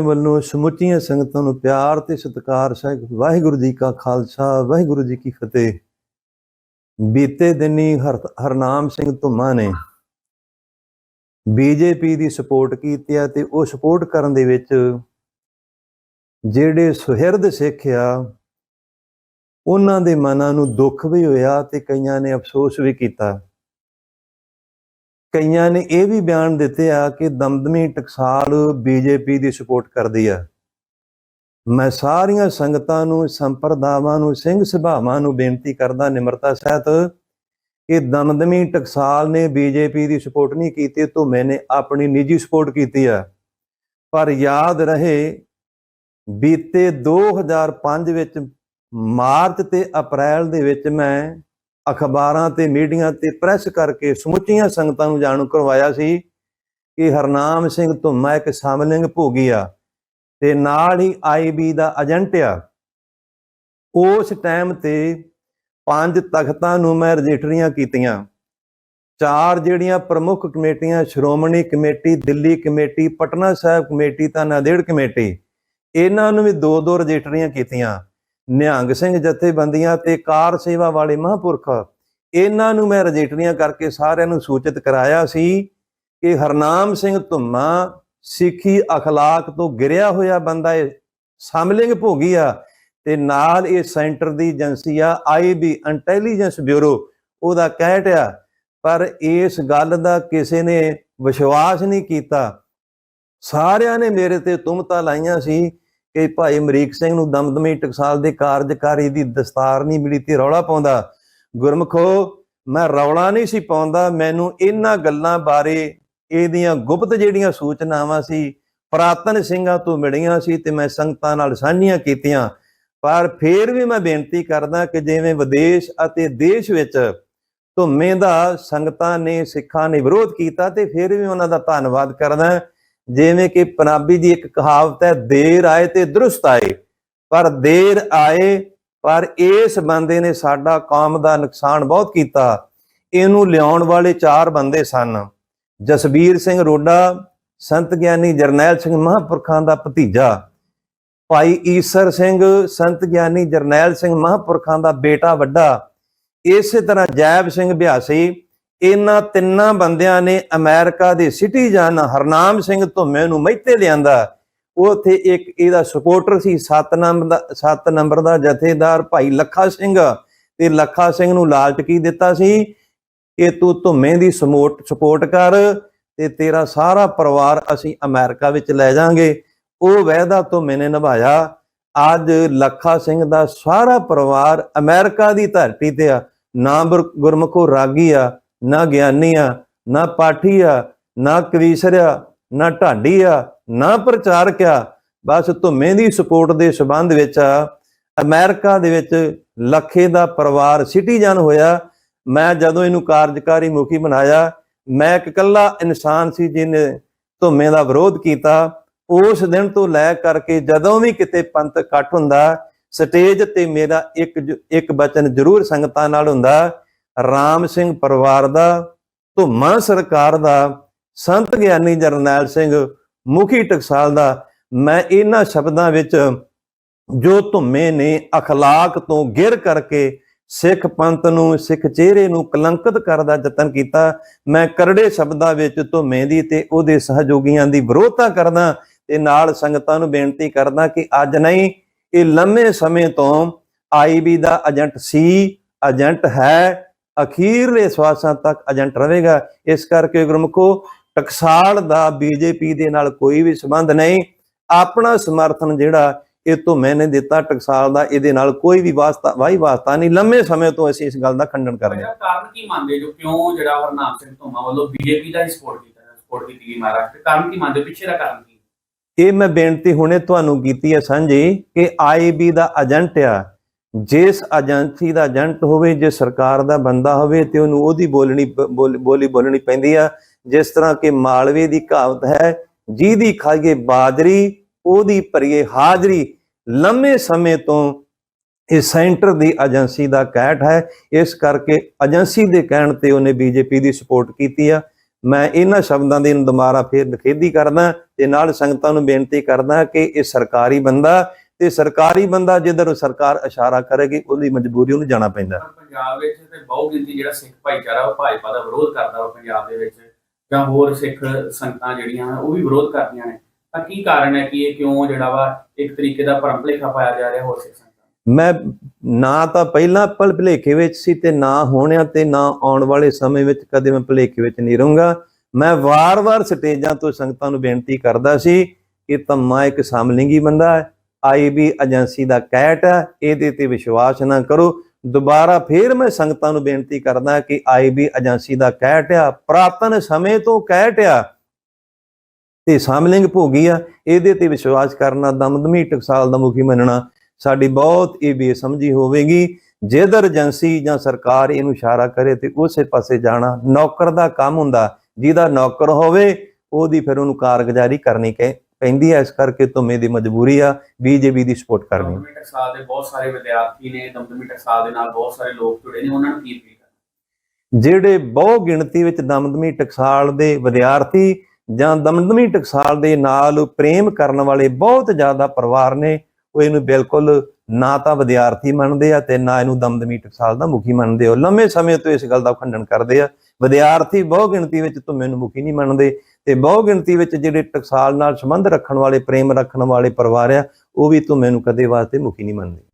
ਵੱਲੋਂ ਸਮੁੱਚੀਆਂ ਸੰਗਤਾਂ ਨੂੰ ਪਿਆਰ ਤੇ ਸਤਿਕਾਰ ਸਹਿਤ ਵਾਹਿਗੁਰੂ ਜੀ ਕਾ ਖਾਲਸਾ, ਵਾਹਿਗੁਰੂ ਜੀ ਕੀ ਫਤਿਹ। ਬੀਤੇ ਦਿਨੀ ਹਰ, ਹਰਨਾਮ ਸਿੰਘ ਧੁੰਮਾ ਨੇ ਬੀਜੇਪੀ ਦੀ ਸਪੋਰਟ ਕੀਤੀ ਹੈ ਤੇ ਉਹ ਸਪੋਰਟ ਕਰਨ ਦੇ ਵਿੱਚ ਜਿਹੜੇ ਸੁਹਿਰਦ ਸਿੱਖ ਆ, ਉਹਨਾਂ ਦੇ ਮਨਾਂ ਨੂੰ ਦੁੱਖ ਵੀ ਹੋਇਆ ਤੇ ਕਈਆਂ ਨੇ ਅਫਸੋਸ ਵੀ ਕੀਤਾ। ਕਈਆਂ ਨੇ ਇਹ ਵੀ ਬਿਆਨ ਦਿੱਤੇ ਆ ਕਿ ਦਮਦਮੀ ਟਕਸਾਲ ਬੀਜੇਪੀ ਦੀ ਸਪੋਰਟ ਕਰਦੀ ਆ। ਮੈਂ ਸਾਰੀਆਂ ਸੰਗਤਾਂ ਨੂੰ, ਸੰਪਰਦਾਵਾਂ ਨੂੰ, ਸਿੰਘ ਸਭਾਵਾਂ ਨੂੰ ਬੇਨਤੀ ਕਰਦਾ, ਨਿਮਰਤਾ ਸਹਿਤ ਕਿ ਦਮਦਮੀ ਟਕਸਾਲ ਨੇ ਬੀਜੇਪੀ ਦੀ ਸਪੋਰਟ ਨਹੀਂ ਕੀਤੀ ਧੁੰਮੇ ਨੇ ਆਪਣੀ ਨਿੱਜੀ ਸਪੋਰਟ ਕੀਤੀ ਆ। ਪਰ ਯਾਦ ਰਹੇ, ਬੀਤੇ 2005 ਵਿੱਚ ਮਾਰਚ ਤੇ ਅਪ੍ਰੈਲ ਦੇ ਵਿੱਚ ਮੈਂ ਅਖਬਾਰਾਂ ਤੇ ਮੀਡੀਆ ਤੇ ਪ੍ਰੈਸ ਕਰਕੇ ਸਮੁੱਚੀਆਂ ਸੰਗਤਾਂ ਨੂੰ ਜਾਣੂ ਕਰਵਾਇਆ ਸੀ ਕਿ ਹਰਨਾਮ ਸਿੰਘ ਧੁੰਮਾ ਇੱਕ ਸਮਲਿੰਗ ਭੋਗੀ ਆ ਤੇ ਨਾਲ ਹੀ ਆਈਬੀ ਦਾ ਏਜੰਟ ਆ। ਉਸ ਟਾਈਮ ਤੇ ਪੰਜ ਤਖਤਾਂ ਨੂੰ ਮੈਂ ਰਜਿਸਟਰੀਆਂ ਕੀਤੀਆਂ। ਚਾਰ ਜਿਹੜੀਆਂ ਪ੍ਰਮੁੱਖ ਕਮੇਟੀਆਂ, Shiromani committee, Delhi committee, Patna Sahib committee ਤਾਂ ਨਾਂਦੇੜ ਕਮੇਟੀ, ਇਹਨਾਂ ਨੂੰ ਵੀ ਦੋ ਦੋ ਰਜਿਸਟਰੀਆਂ ਕੀਤੀਆਂ। ਨਿਹੰਗ ਸਿੰਘ ਜਥੇਬੰਦੀਆਂ ਤੇ ਕਾਰ ਸੇਵਾ ਵਾਲੇ ਮਹਾਂਪੁਰਖ, ਇਹਨਾਂ ਨੂੰ ਮੈਂ ਰਜਿਸਟਰੀਆਂ ਕਰਕੇ ਸਾਰਿਆਂ ਨੂੰ ਸੂਚਿਤ ਕਰਾਇਆ ਸੀ ਕਿ ਹਰਨਾਮ ਸਿੰਘ ਧੁੰਮਾ ਸਿੱਖੀ ਅਖਲਾਕ ਤੋਂ ਗਿਰਿਆ ਹੋਇਆ ਬੰਦਾ ਹੈ ਸਮਲਿੰਗ ਭੋਗੀ ਆ ਤੇ ਨਾਲ ਇਹ ਸੈਂਟਰ ਦੀ ਏਜੰਸੀ ਆ ਆਈਬੀ ਇੰਟੈਲੀਜੈਂਸ ਬਿਊਰੋ, ਉਹਦਾ ਕਹਿਟ ਆ ਪਰ ਇਸ ਗੱਲ ਦਾ ਕਿਸੇ ਨੇ ਵਿਸ਼ਵਾਸ ਨਹੀਂ ਕੀਤਾ। ਸਾਰਿਆਂ ਨੇ ਮੇਰੇ ਤੇ ਤੁਮਤਾ ਲਾਈਆਂ ਸੀ ਕਿ ਭਾਈ ਅਮਰੀਕ ਸਿੰਘ ਨੂੰ ਦਮਦਮੀ ਟਕਸਾਲ ਦੇ ਕਾਰਜਕਾਰੀ ਦੀ ਦਸਤਾਰ ਨਹੀਂ ਮਿਲੀ ਤੇ ਰੌਲਾ ਪਾਉਂਦਾ। ਗੁਰਮਖੋ, ਮੈਂ ਰੌਲਾ ਨਹੀਂ ਸੀ ਪਾਉਂਦਾ, ਮੈਨੂੰ ਇਹਨਾਂ ਗੱਲਾਂ ਬਾਰੇ ਇਹਦੀਆਂ ਗੁਪਤ ਜਿਹੜੀਆਂ ਸੂਚਨਾਵਾਂ ਸੀ, ਪ੍ਰਾਤਨ ਸਿੰਘਾਂ ਤੋਂ ਮਿਲੀਆਂ ਸੀ ਤੇ ਮੈਂ ਸੰਗਤਾਂ ਨਾਲ ਸਾਂਝੀਆਂ ਕੀਤੀਆਂ। ਪਰ ਫੇਰ ਵੀ ਮੈਂ ਬੇਨਤੀ ਕਰਦਾ ਕਿ ਜਿਵੇਂ ਵਿਦੇਸ਼ ਅਤੇ ਦੇਸ਼ ਵਿੱਚ ਧੁੰਮੇ ਦਾ ਸੰਗਤਾਂ ਨੇ ਸਿੱਖਾਂ ਨੇ ਵਿਰੋਧ ਕੀਤਾ ਤੇ ਫਿਰ ਵੀ ਉਹਨਾਂ ਦਾ ਧੰਨਵਾਦ ਕਰਦਾ। ਜਿਵੇਂ ਕਿ ਪੰਜਾਬੀ ਦੀ ਇੱਕ ਕਹਾਵਤ ਹੈ, ਦੇਰ ਆਏ ਤੇ ਦਰੁਸਤ ਆਏ। ਪਰ ਦੇਰ ਆਏ, ਪਰ ਇਸ ਬੰਦੇ ਨੇ ਸਾਡਾ ਕੌਮ ਦਾ ਨੁਕਸਾਨ ਬਹੁਤ ਕੀਤਾ। ਇਹਨੂੰ ਲਿਆਉਣ ਵਾਲੇ ਚਾਰ ਬੰਦੇ ਸਨ। ਜਸਬੀਰ ਸਿੰਘ ਰੋਡਾ, ਸੰਤ ਗਿਆਨੀ ਜਰਨੈਲ ਸਿੰਘ ਮਹਾਂਪੁਰਖਾਂ ਦਾ ਭਤੀਜਾ। ਭਾਈ ਈਸਰ ਸਿੰਘ, ਸੰਤ ਗਿਆਨੀ ਜਰਨੈਲ ਸਿੰਘ ਮਹਾਂਪੁਰਖਾਂ ਦਾ ਬੇਟਾ ਵੱਡਾ। ਇਸੇ ਤਰ੍ਹਾਂ ਜੈਬ ਸਿੰਘ ਬਿਆਸੀ ਇਹਨਾਂ ਤਿੰਨਾਂ ਬੰਦਿਆਂ ਨੇ ਅਮਰੀਕਾ ਦੇ ਸਿਟੀਜ਼ਨ ਹਰਨਾਮ ਸਿੰਘ ਧੁੰਮੇ ਨੂੰ ਮਹਿਤੇ ਲਿਆਂਦਾ। ਉਥੇ ਇੱਕ ਇਹਦਾ ਸਪੋਰਟਰ ਸੀ 7 ਨੰਬਰ ਦਾ 7 ਨੰਬਰ ਦਾ ਜਥੇਦਾਰ ਭਾਈ ਲੱਖਾ ਸਿੰਘ ਤੇ ਲੱਖਾ ਸਿੰਘ ਨੂੰ ਲਾਲਚ ਕੀ ਦਿੱਤਾ ਸੀ? ਕਿ ਤੂੰ ਧੁੰਮੇ ਦੀ ਸਮੋਟ ਸਪੋਰਟ ਕਰ ਤੇ ਤੇਰਾ ਸਾਰਾ ਪਰਿਵਾਰ ਅਸੀਂ ਅਮਰੀਕਾ ਵਿੱਚ ਲੈ ਜਾਾਂਗੇ। ਉਹ ਵਾਅਦਾ ਧੁੰਮੇ ਨੇ ਨਿਭਾਇਆ। ਅੱਜ ਲੱਖਾ ਸਿੰਘ ਦਾ ਸਾਰਾ ਪਰਿਵਾਰ ਅਮਰੀਕਾ ਦੀ ਧਰਤੀ ਤੇ ਆ। ਨਾ ਗੁਰ- ਗੁਰਮੁਖੋ ਰਾਗੀ ਆ। ਨਾ ਗਿਆਨੀ ਆ, ਨਾ ਪਾਠੀ ਆ, ਨਾ ਕਵੀਸ਼ਰ ਆ, ਨਾ ਢਾਡੀ ਆ, ਨਾ ਪ੍ਰਚਾਰਕ ਆ। ਬਸ ਧੁੰਮੇ ਦੀ ਸਪੋਰਟ ਦੇ ਸਬੰਧ ਵਿੱਚ ਅਮਰੀਕਾ ਦੇ ਵਿੱਚ ਲੱਖੇ ਦਾ ਪਰਿਵਾਰ ਸਿਟੀਜ਼ਨ ਹੋਇਆ। ਮੈਂ ਜਦੋਂ ਇਹਨੂੰ ਕਾਰਜਕਾਰੀ ਮੁਖੀ ਬਣਾਇਆ, ਮੈਂ ਇੱਕ ਇਕੱਲਾ ਇਨਸਾਨ ਸੀ ਜਿਹਨੇ ਧੁੰਮੇ ਦਾ ਵਿਰੋਧ ਕੀਤਾ। ਉਸ ਦਿਨ ਤੋਂ ਲੈ ਕਰਕੇ ਜਦੋਂ ਵੀ ਕਿਤੇ ਪੰਥ ਇਕੱਠ ਹੁੰਦਾ, ਸਟੇਜ ਤੇ ਮੇਰਾ ਇੱਕ ਜ- ਇੱਕ ਬਚਨ ਜ਼ਰੂਰ ਸੰਗਤਾਂ ਨਾਲ ਹੁੰਦਾ। ਰਾਮ ਸਿੰਘ ਪਰਿਵਾਰ ਦਾ ਧੁੰਮਾ ਸਰਕਾਰ ਦਾ, ਸੰਤ ਗਿਆਨੀ ਜਰਨੈਲ ਸਿੰਘ ਮੁਖੀ ਟਕਸਾਲ ਦਾ, ਮੈਂ ਇਹਨਾਂ ਸ਼ਬਦਾਂ ਵਿੱਚ ਜੋ ਧੁੰਮੇ ਨੇ ਅਖਲਾਕ ਤੋਂ ਗਿਰ ਕਰਕੇ ਸਿੱਖ ਪੰਥ ਨੂੰ, ਸਿੱਖ ਚਿਹਰੇ ਨੂੰ ਕਲੰਕਿਤ ਕਰਨ ਦਾ ਯਤਨ ਕੀਤਾ, ਮੈਂ ਕਰੜੇ ਸ਼ਬਦਾਂ ਵਿੱਚ ਧੁੰਮੇ ਦੀ ਤੇ ਉਹਦੇ ਸਹਿਯੋਗੀਆਂ ਦੀ ਵਿਰੋਧਤਾ ਕਰਦਾ ਤੇ ਨਾਲ ਸੰਗਤਾਂ ਨੂੰ ਬੇਨਤੀ ਕਰਦਾ ਕਿ ਅੱਜ ਨਹੀਂ, ਇਹ ਲੰਮੇ ਸਮੇਂ ਤੋਂ ਆਈਬੀ ਦਾ ਏਜੰਟ ਸੀ, ਏਜੰਟ ਹੈ ਅਖੀਰਲੇ ਸਵਾਸਾਂ ਤੱਕ ਏਜੰਟ ਰਹੇਗਾ। ਇਸ ਕਰਕੇ ਗੁਰਮੁਖੋ ਟਕਸਾਲ ਦਾ ਬੀਜੇਪੀ ਦੇ ਨਾਲ ਕੋਈ ਵੀ ਸੰਬੰਧ ਨਹੀਂ। ਆਪਣਾ ਸਮਰਥਨ ਜਿਹੜਾ ਇਹ ਤੋਂ ਮੈਨੇ ਦਿੱਤਾ ਟਕਸਾਲ ਦਾ ਇਹਦੇ ਨਾਲ ਕੋਈ ਵੀ ਵਾਸਤਾ ਵਾਹੀ ਵਾਸਤਾ ਨਹੀਂ। ਲੰਮੇ ਸਮੇਂ ਤੋਂ ਅਸੀਂ ਇਸ ਗੱਲ ਦਾ ਖੰਡਨ ਕਰ ਰਹੇ ਹਾਂ। ਕਾਰਨ ਕੀ ਮੰਨਦੇ ਜੋ ਕਿਉਂ ਜਿਹੜਾ ਹਰਨਾਮ ਸਿੰਘ ਧੁੰਮਾ ਵੱਲੋਂ ਬੀਜੇਪੀ ਦਾ ਸਪੋਰਟ ਕੀਤਾ ਸਪੋਰਟ ਕੀਤੀ ਗਈ ਮਹਾਰਾਸ਼ਟਰ? ਕਾਰਨ ਕੀ ਮੰਨਦੇ? ਪਿੱਛੇ ਦਾ ਕਾਰਨ ਕੀ? ਇਹ ਮੈਂ ਬੇਨਤੀ ਹੁਣੇ ਤੁਹਾਨੂੰ ਕੀਤੀ ਹੈ ਸਾਂਝੀ ਕਿ ਆਈਬੀ ਦਾ ਏਜੰਟ ਆ ਜਿਸ ਏਜੰਸੀ ਦਾ ਏਜੰਟ ਹੋਵੇ, ਜੇ ਸਰਕਾਰ ਦਾ ਬੰਦਾ ਹੋਵੇ ਤੇ ਉਹਨੂੰ ਉਹਦੀ ਬੋਲਣੀ ਬੋਲੀ ਬੋਲਣੀ ਪੈਂਦੀ ਆ। ਜਿਸ ਤਰ੍ਹਾਂ ਕਿ ਮਾਲਵੇ ਦੀ ਕਹਾਵਤ ਹੈ, ਜਿਹਦੀ ਖਾਈਏ ਬਾਜਰੀ, ਉਹਦੀ ਭਰੀਏ ਹਾਜ਼ਰੀ। ਲੰਮੇ ਸਮੇਂ ਤੋਂ ਇਹ ਸੈਂਟਰ ਦੀ ਏਜੰਸੀ ਦਾ ਕਹਿਟ ਹੈ। ਇਸ ਕਰਕੇ ਏਜੰਸੀ ਦੇ ਕਹਿਣ ਤੇ ਉਹਨੇ ਬੀਜੇਪੀ ਦੀ ਸਪੋਰਟ ਕੀਤੀ ਆ। ਮੈਂ ਇਹਨਾਂ ਸ਼ਬਦਾਂ ਦੀ ਦੁਬਾਰਾ ਫੇਰ ਨਿਖੇਧੀ ਕਰਦਾ ਤੇ ਨਾਲ ਸੰਗਤਾਂ ਨੂੰ ਬੇਨਤੀ ਕਰਦਾ ਕਿ ਇਹ ਸਰਕਾਰੀ ਬੰਦਾ ਤੇ ਸਰਕਾਰੀ ਬੰਦਾ ਜਿੱਧਰ ਸਰਕਾਰ ਇਸ਼ਾਰਾ ਕਰੇਗੀ ਉਹਦੀ ਮਜਬੂਰੀ ਉਹਨੂੰ ਜਾਣਾ ਪੈਂਦਾ। ਪਰ ਪੰਜਾਬ ਵਿੱਚ ਤੇ ਬਹੁ ਗਿਣਤੀ ਜਿਹੜਾ ਸਿੱਖ ਭਾਈਚਾਰਾ ਉਹ ਭਾਜਪਾ ਦਾ ਵਿਰੋਧ ਕਰਦਾ ਵਾ ਪੰਜਾਬ ਦੇ ਵਿੱਚ। ਜਾਂ ਹੋਰ ਸਿੱਖ ਸੰਗਤਾਂ ਜਿਹੜੀਆਂ ਹਨ ਉਹ ਵੀ ਵਿਰੋਧ ਕਰਦੀਆਂ ਨੇ। ਤਾਂ ਕੀ ਕਾਰਨ ਹੈ ਕਿ ਇਹ ਕਿਉਂ ਜਿਹੜਾ ਵਾ ਇੱਕ ਤਰੀਕੇ ਦਾ ਭਰਮ ਭੁਲੇਖਾ ਪਾਇਆ ਜਾ ਰਿਹਾ ਹੋਰ ਸਿੱਖ ਸੰਗਤਾਂ ਨੂੰ? ਮੈਂ ਨਾ ਤਾਂ ਪਹਿਲਾਂ ਪਲ ਭਲੇਖੇ ਵਿੱਚ ਸੀ ਤੇ ਨਾ ਹੋਣਿਆ ਤੇ ਨਾ ਆਉਣ ਵਾਲੇ ਸਮੇਂ ਵਿੱਚ ਕਦੇ ਮੈਂ ਭਲੇਖੇ ਵਿੱਚ ਨਹੀਂ ਰਹੂੰਗਾ। ਮੈਂ ਵਾਰ-ਵਾਰ ਸਟੇਜਾਂ ਤੋਂ ਸੰਗਤਾਂ ਨੂੰ ਬੇਨਤੀ ਕਰਦਾ ਸੀ ਕਿ ਧੰਮਾ ਇੱਕ ਸਮਲਿੰਗੀ ਬੰਦਾ ਹੈ। ਆਈਬੀ ਏਜੰਸੀ ਦਾ ਕੈਟ ਹੈ, ਇਹਦੇ ਤੇ ਵਿਸ਼ਵਾਸ ਨਾ ਕਰੋ। ਦੁਬਾਰਾ ਫੇਰ ਮੈਂ ਸੰਗਤਾਂ ਨੂੰ ਬੇਨਤੀ ਕਰਦਾ ਕਿ ਆਈਬੀ ਏਜੰਸੀ ਦਾ ਕੈਟ ਆ, ਪ੍ਰਾਤਨ ਸਮੇਂ ਤੋਂ ਕੈਟ ਆ, ਤੇ ਸਮਲਿੰਗ ਭੋਗੀ ਆ। ਇਹਦੇ ਤੇ ਵਿਸ਼ਵਾਸ ਕਰਨਾ ਦਮਦਮੀ ਟਕਸਾਲ ਦਾ ਮੁਖੀ ਮੰਨਣਾ, ਸਾਡੀ ਬਹੁਤ ਇਹ ਬੇਸਮਝੀ ਹੋਵੇਗੀ। ਜੇਦਰ ਏਜੰਸੀ ਜਾਂ ਸਰਕਾਰ ਇਹਨੂੰ ਇਸ਼ਾਰਾ ਕਰੇ ਤੇ ਉਸੇ ਪਾਸੇ ਜਾਣਾ ਨੌਕਰ ਦਾ ਕੰਮ ਹੁੰਦਾ। ਜਿਹਦਾ ਨੌਕਰ ਹੋਵੇ, ਉਹਦੀ ਫਿਰ ਉਹਨੂੰ ਕਾਰਗੁਜ਼ਾਰੀ ਕਰਨੀ ਕਹੇ ਪੈਂਦੀ ਹੈ ਇਸ ਕਰਕੇ ਧੁੰਮੇ ਦੀ ਮਜਬੂਰੀ ਆ ਬੀਜੇਪੀ ਦੀ ਸਪੋਰਟ ਕਰਨੀ ਦਮਦਮੀ ਟਕਸਾਲ ਦੇ ਬਹੁਤ ਸਾਰੇ ਵਿਦਿਆਰਥੀ ਨੇ ਦਮਦਮੀ ਟਕਸਾਲ ਦੇ ਨਾਲ ਬਹੁਤ ਸਾਰੇ ਲੋਕ ਜੁੜੇ ਨੇ ਉਹਨਾਂ ਨੂੰ ਕੀ ਅਪੀਲ ਜਿਹੜੇ ਬਹੁ ਗਿਣਤੀ ਵਿੱਚ ਦਮਦਮੀ ਟਕਸਾਲ ਦੇ ਵਿਦਿਆਰਥੀ ਜਾਂ ਦਮਦਮੀ ਟਕਸਾਲ ਦੇ ਨਾਲ ਪ੍ਰੇਮ ਕਰਨ ਵਾਲੇ ਬਹੁਤ ਜ਼ਿਆਦਾ ਪਰਿਵਾਰ ਨੇ ਉਹ ਇਹਨੂੰ ਬਿਲਕੁਲ ਨਾ ਤਾਂ ਵਿਦਿਆਰਥੀ ਮੰਨਦੇ ਆ ਤੇ ਨਾ ਇਹਨੂੰ ਦਮਦਮੀ ਟਕਸਾਲ ਦਾ ਮੁਖੀ ਮੰਨਦੇ ਹੋ ਲੰਮੇ ਸਮੇਂ ਤੋਂ ਇਸ ਗੱਲ ਦਾ ਖੰਡਨ ਕਰਦੇ ਆ ਵਿਦਿਆਰਥੀ ਬਹੁ ਗਿਣਤੀ ਵਿੱਚ ਧੁੰਮੇ ਨੂੰ ਮੁਖੀ ਨਹੀਂ ਮੰਨਦੇ ਤੇ ਬਹੁ ਗਿਣਤੀ ਵਿੱਚ ਜਿਹੜੇ ਟਕਸਾਲ ਨਾਲ ਸੰਬੰਧ ਰੱਖਣ ਵਾਲੇ, ਪ੍ਰੇਮ ਰੱਖਣ ਵਾਲੇ ਪਰਿਵਾਰ ਆ, ਉਹ ਵੀ ਧੁੰਮੇ ਨੂੰ ਕਦੇ ਵਾਸਤੇ ਮੁਖੀ ਨਹੀਂ ਮੰਨਦੇ।